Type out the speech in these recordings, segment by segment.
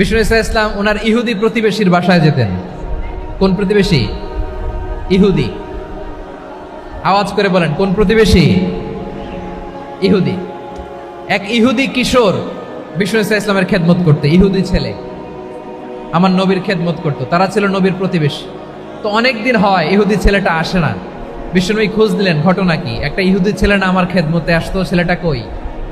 বিষ্ণু ইসা ইসলাম ওনার ইহুদি প্রতিবেশীর বাসায় যেতেন। কোন প্রতিবেশী? ইহুদি। আওয়াজ করে বলেন, কোন প্রতিবেশী? ইহুদি। এক ইহুদি কিশোর বিষ্ণু ইসা ইসলামের খেদমত করতে, ইহুদি ছেলে। আমার নবীর খেদমত করতো, তারা ছিল নবীর প্রতিবেশী। তো অনেক দিন হয় ইহুদি ছেলেটা আসে না। বিষ্ণুনবী খোঁজ দিলেন ঘটনা কি? একটা ইহুদি ছেলে না আমার খেদমতে আসতো, ছেলেটা কই?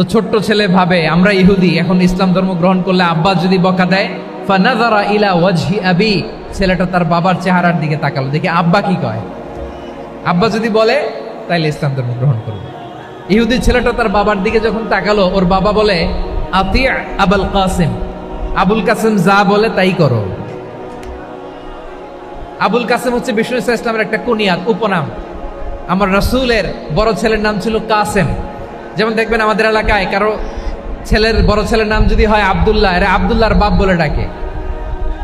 তো ছোট্ট ছেলে ভাবে, আমরা ইহুদি, এখন ইসলাম ধর্ম গ্রহণ করলে আব্বা যদি বকা দেয় ফানাজারা ইলা ওয়াজহি আবি, ছেলেটা তার বাবার চেহারার দিকে তাকালো, দেখি আব্বা কি কয়? আব্বা যদি বলে, তাইলে ইসলাম ধর্ম গ্রহণ করবে। ইহুদি ছেলেটা তার বাবার দিকে যখন তাকালো, ওর বাবা বলে, আতি আবুল কাসিম আবুল কাসিম যা বলে তাই করো। আবুল কাসিম হচ্ছে বিষ্ণু ইসলামের একটা কুনিয়াত, উপনাম। আমার রসুলের বড় ছেলের নাম ছিল কাসেম। যেমন দেখবেন আমাদের এলাকায় কারও ছেলের, বড় ছেলের নাম যদি হয় আবদুল্লাহ, এরা আবদুল্লাহর বাপ বলে ডাকে।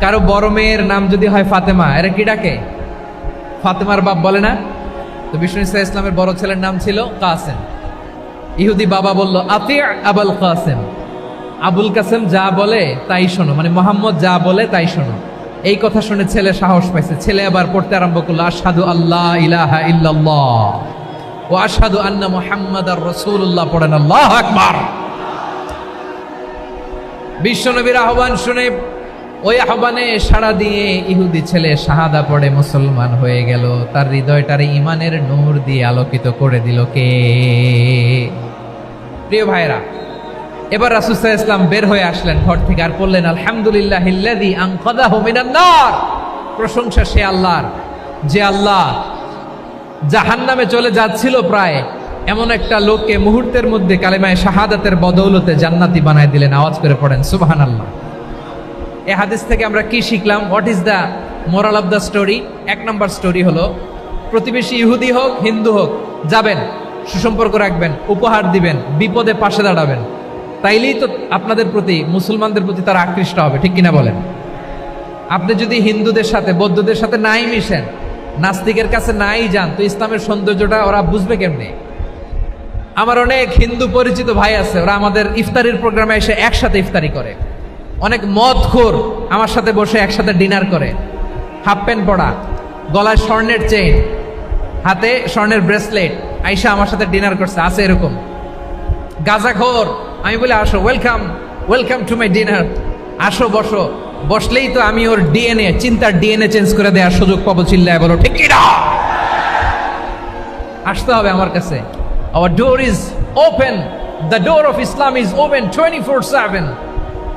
কারও বড় মেয়ের নাম যদি হয় ফাতেমা, এরা কি ডাকে? ফাতেমার বাপ বলে না? তো বিষ্ণু ইসা ইসলামের বড় ছেলের নাম ছিল কাসেম। ইহুদি বাবা বলল, আতি আবুল কাসেম। আবুল কাসেম যা বলে তাই শোনো মানে মোহাম্মদ যা বলে তাই শোনো। এই কথা শুনে ছেলে সাহস পাইছে। ছেলে আবার পড়তে আরম্ভ করল আসাদু আল্লাহ ইলাহা ইল্লাল্লাহ। ও আসাদু আন্না মুহাম্মাদ আর রসুল্লাহ পড়েন আল্লাহ আকবার। বিশ্বনবীর আহ্বান শুনে ওই আহ্বানে সাড়া দিয়ে ইহুদি ছেলে শাহাদা পড়ে মুসলমান হয়ে গেল। তার হৃদয়টারে ইমানের নূর দিয়ে আলোকিত করে দিল কে? প্রিয় ভাইরা এবার রাসুসাহ ইসলাম বের হয়ে আসলেন ঘর থেকে আর বললেন আলহামদুলিল্লাহ প্রশংসা সে আল্লাহর, যে আল্লাহ জাহান্নামে চলে যাচ্ছিল প্রায়। এমন একটা লোককে মুহূর্তের মধ্যে কালেমায় শাহাদাতের বদৌলতে জান্নাতি বানায় দিলেন। আওয়াজ করে পড়েন সুবাহান আল্লাহ এ হাদিস থেকে আমরা কি শিখলাম? What is the moral of the story এক নম্বর স্টোরি হলো, প্রতিবেশী ইহুদি হোক, হিন্দু হোক, যাবেন, সুসম্পর্ক রাখবেন, উপহার দিবেন, বিপদে পাশে দাঁড়াবেন। তাইলেই তো আপনাদের প্রতি, মুসলমানদের প্রতি তারা আকৃষ্ট হবে, ঠিক কিনা বলেন? আপনি যদি হিন্দুদের সাথে, বৌদ্ধদের সাথে নাই মিশেন নাস্তিকের কাছে নাই যান, তো ইসলামের সৌন্দর্যটা ওরা বুঝবে কেমনি? আমার অনেক হিন্দু পরিচিত ভাই আছে, ওরা আমাদের ইফতারির প্রোগ্রামে এসে একসাথে ইফতারি করে। অনেক মদ খোর আমার সাথে বসে একসাথে ডিনার করে। হাফ প্যান্ট পরা গলায় স্বর্ণের চেইন, হাতে স্বর্ণের ব্রেসলেট, আইসা আমার সাথে ডিনার করছে, আছে এরকম। গাজাখোর, আমি বলি, আসো welcome welcome to my dinner আসো, বসো। বসলেই তো আমি ওর ডিএনএ চিন্তার ডিএনএ চেঞ্জ করে দেওয়ার সুযোগ পাবো চিল্লায় বলো, ঠিক আসতে হবে আমার কাছে। Our door is open the door of Islam is open twenty four seven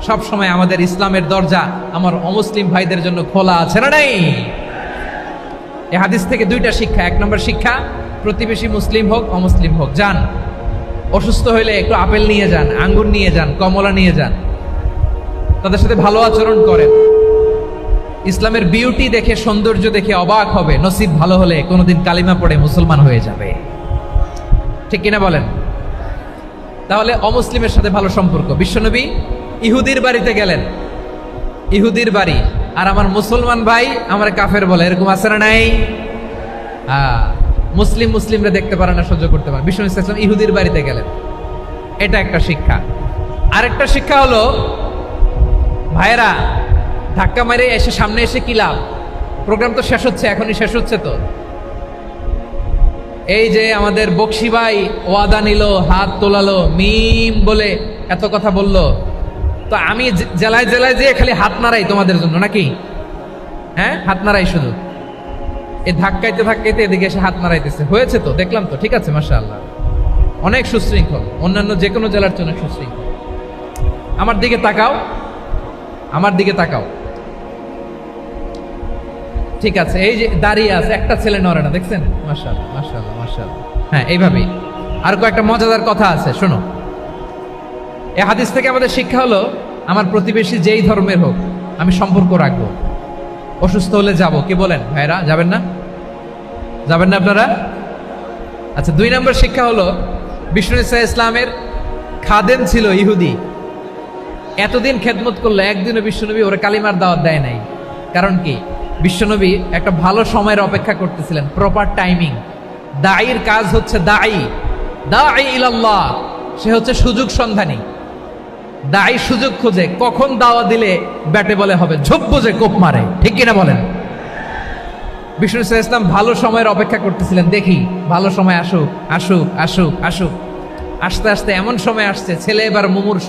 সবসময় আমাদের ইসলামের দরজা আমার অমুসলিম ভাইদের জন্য খোলা আছে না নাই? এ হাদিস থেকে দুইটা শিক্ষা। এক নম্বর শিক্ষা, প্রতিবেশী মুসলিম হোক, অমুসলিম হোক, যান। অসুস্থ হইলে একটু আপেল নিয়ে যান, আঙ্গুর নিয়ে যান, কমলা নিয়ে যান। তাদের সাথে ভালো আচরণ করেন। ইসলামের বিউটি দেখে, সৌন্দর্য দেখে অবাক হবে। নসিব ভালো হলে কোনোদিন কালিমা পড়ে মুসলমান হয়ে যাবে। ঠিক কিনা বলেন? তাহলে অমুসলিমের সাথে ভালো সম্পর্ক। বিশ্বনবী ইহুদির বাড়িতে গেলেন। ইহুদির বাড়ি। আর আমার মুসলমান ভাই আমার কাফের বলে, এরকম আছে না নাই? মুসলিম মুসলিমরা দেখতে পারে না, সহ্য করতে পারে বিশ্বনবী ইসলাম ইহুদির বাড়িতে গেলেন। এটা একটা শিক্ষা। আরেকটা শিক্ষা হলো ভাইয়েরা, ধাক্কা মেরে এসে সামনে এসে কি লাভ? প্রোগ্রাম তো শেষ হচ্ছে, এখনই শেষ হচ্ছে তো। এই যে আমাদের বক্সি ভাই ওয়াদা নিল, হাত তোলালো, মিম বলে এত কথা বলল। তো আমি জেলায় জেলায় যে খালি হাত নাড়াই তোমাদের জন্য, নাকি? হ্যাঁ? হাত নাড়াই শুধু। এই ধাক্কাইতে ধাক্কাইতে এদিকে এসে হাত নাড়াইতেছে। হয়েছে তো, দেখলাম তো, ঠিক আছে মাসা আল্লাহ অনেক সুশৃঙ্খল, অন্যান্য যে কোনো জেলার জন্য সুশৃঙ্খল। আমার দিকে তাকাও। আমার দিকে তাকাও। ঠিক আছে, এই যে দাঁড়িয়ে আছে, একটা ছেলে নড়ে না, দেখছেন? মার্শাল মার্শাল মার্শাল হ্যাঁ এইভাবেই। আর কয়েকটা মজাদার কথা আছে, শোনো। এ হাদিস থেকে আমাদের শিক্ষা হলো, আমার প্রতিবেশী যেই ধর্মের হোক, আমি সম্পর্ক রাখব। অসুস্থ হলে যাব। কি বলেন? ভাইরা, যাবেন না? যাবেন না আপনারা? আচ্ছা দুই নম্বর শিক্ষা হলো, বিষ্ণু ইসা ইসলামের খাদেম ছিল ইহুদি। এতদিন খেদমত করল একদিনও বিশ্বনবী ওরা কালিমার দাওয়াত দেয় নাই। কারণ কি? বিশ্বনবী একটা ভালো সময়ের অপেক্ষা করতেছিলেন প্রপার টাইমিং দায়ীর কাজ হচ্ছে দায়ী দায়ী ইলাল্লাহ, সে হচ্ছে সুযোগ সন্ধানী। দায়ী সুযোগ খোঁজে কখন দাওয়া দিলে ব্যাটে বলে হবে, ঝোপ বুঝে কোপ মারে, ঠিক কিনা বলেন? বিষ্ণু ইসা ইসলাম ভালো সময়ের অপেক্ষা করতেছিলেন, দেখি, ভালো সময় আসুক আসুক আসুক আসুক। আস্তে আস্তে এমন সময় আসছে, ছেলে এবার মুমূর্ষ।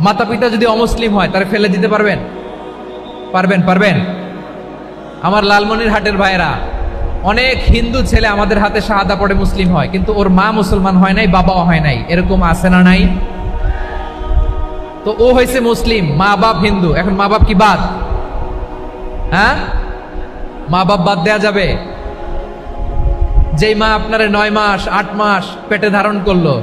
মাতা পিতা যদি অমুসলিম হয়, তারা ফেলে দিতে পারবেন? পারবেন পারবেন? আমার লালমনির হাটের ভাইয়েরা, অনেক হিন্দু ছেলে আমাদের হাতে শাহাদা পড়ে মুসলিম হয়, কিন্তু ওর মা মুসলমান হয় নাই, বাবাও হয় নাই। এরকম আছে না নাই? তো ও হয়েছে মুসলিম মা বাপ হিন্দু। এখন মা বাপ কি বাদ? হ্যাঁ? মা বাপ বাদ দেয়া যাবে? যেই মা আপনারে নয় মাস, আট মাস পেটে ধারণ করল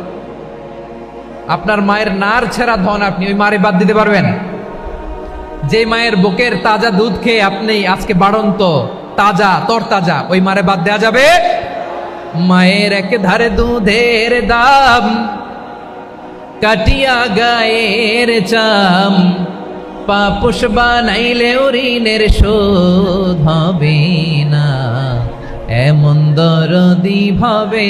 আপনার মায়ের নার ছেঁড়া ধন আপনি ওই মারে বাদ দিতে পারবেন। যে মায়ের বুকের তাজা দুধ খেয়ে আপনি আজকে বাড়ন্ত, তাজা তর তাজা ওই মারে বাদ দেওয়া যাবে? মায়ের এক ধারে দুধের দাম, কাটিয়া গায়ের চাম, পাপুষ বানাইলে ঋণের শোধ হবে না। এমন দরদি ভাবে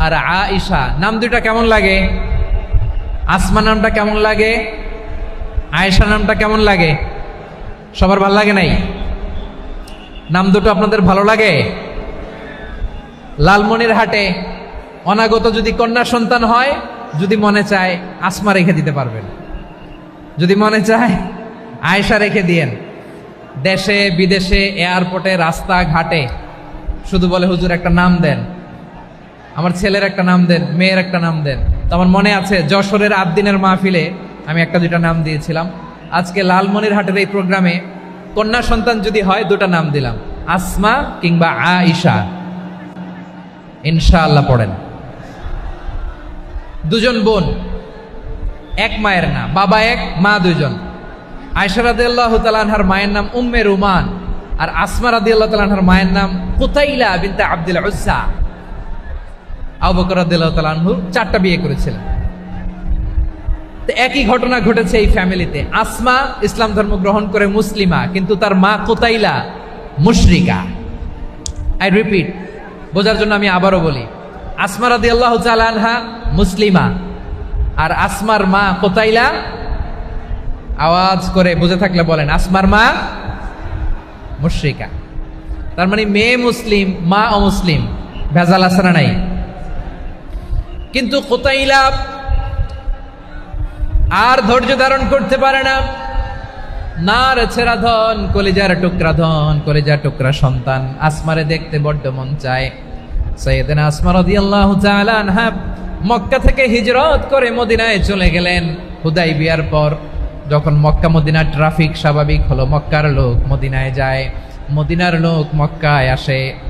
আর আয়েশা, নাম দুইটা কেমন লাগে? আসমা নামটা কেমন লাগে? আয়েশা নামটা কেমন লাগে? সবার ভালো লাগে নাই? নাম দুটো আপনাদের ভালো লাগে? লালমনির হাটে অনাগত যদি কন্যা সন্তান হয়, যদি মনে চায় আসমা রেখে দিতে পারবেন। যদি মনে চায় আয়েশা রেখে দিয়েন। দেশে, বিদেশে এয়ারপোর্টে রাস্তা ঘাটে শুধু বলে হুজুর একটা নাম দেন। আমার ছেলের একটা নাম দেন, মেয়ের একটা নাম দেন। তো আমার মনে আছে, যশোরের আট দিনের মাহফিলে আমি একটা দুইটা নাম দিয়েছিলাম। আজকে লালমনির হাটের এই প্রোগ্রামে কন্যা সন্তান যদি হয়, দুটা নাম দিলাম। আসমা কিংবা আইসা ইনশাআল্লাহ পড়েন। দুজন বোন, এক মায়ের না, বাবা এক, মা দুজন আয়সা আল্লাহ তালানহার মায়ের নাম উম্মে রুমান। আর আসমা আল্লাহ তালানহার মায়ের নাম কুতাইলা বিনতে আব্দুল উজ্জা। আবু বকর রাদিয়াল্লাহু তাআলা আনহু চারটা বিয়ে করেছিলেন। তো একই ঘটনা ঘটেছে এই ফ্যামিলিতে। আসমা ইসলাম ধর্ম গ্রহণ করে মুসলিমা, কিন্তু তার মা কোতাইলা মুশরিকা। আই রিপিট বোঝার জন্য আমি আবারও বলি, আসমা রাদিয়াল্লাহু তাআলা আনহা মুসলিমা, আর আসমার মা কোতাইলা, আওয়াজ করে বুঝে থাকলে বলেন, আসমার মা মুশরিকা। তার মানে মেয়ে মুসলিম, মা অমুসলিম, ভেজাল না নাই? কিন্তু কোতাইলা আর ধৈর্য ধারণ করতে পারে না। না রে ছেড়া ধন, কলিজার টুকরা ধন, কলিজার টুকরা সন্তান, আসমারে দেখতে বড্ড মন চায়। সৈয়দিন আসমা রাদিয়াল্লাহু তাআলা আনহা মক্কা থেকে হিজরত করে মদিনায় চলে গেলেন হুদাই বিয়ার পর। যখন মক্কা মদিনার ট্রাফিক স্বাভাবিক হলো, মক্কার লোক মদিনায় যায়। মদিনার লোক মক্কায় আসে।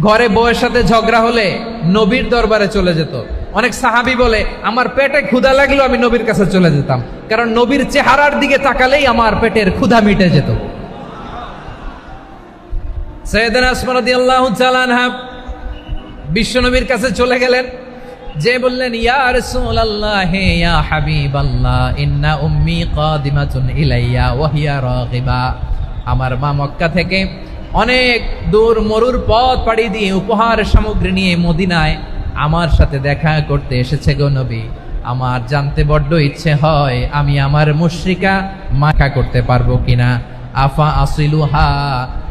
ঘরে বউয়ের সাথে ঝগড়া হলে নবীর দরবারে চলে যেত। অনেক সাহাবি বলে, আমার পেটে ক্ষুধা লাগল, আমি নবীর কাছে চলে যেতাম। কারণ নবীর চেহারার দিকে তাকালেই আমার পেটের ক্ষুধা মিটে যেত। বিশ্বনবীর কাছে চলে গেলেন। যে বললেন, ইয়া রাসূলুল্লাহ হে ইয়া হাবিবাল্লাহ, ইন্না উম্মি কাদিমাতুন ইলাইয়া, ওয়া হিয়া রাগিবা। আমার মা মক্কা থেকে অনেক দূর মরুর পথ পাড়ি দিয়ে উপহার সামগ্রী নিয়ে মদিনায় আমার সাথে দেখা করতে এসেছে গো নবী। আমার জানতে বড্ড ইচ্ছে হয় আমি আমার মুশ্রিকা মাখা করতে পারব কিনা। আফা আসিলুহা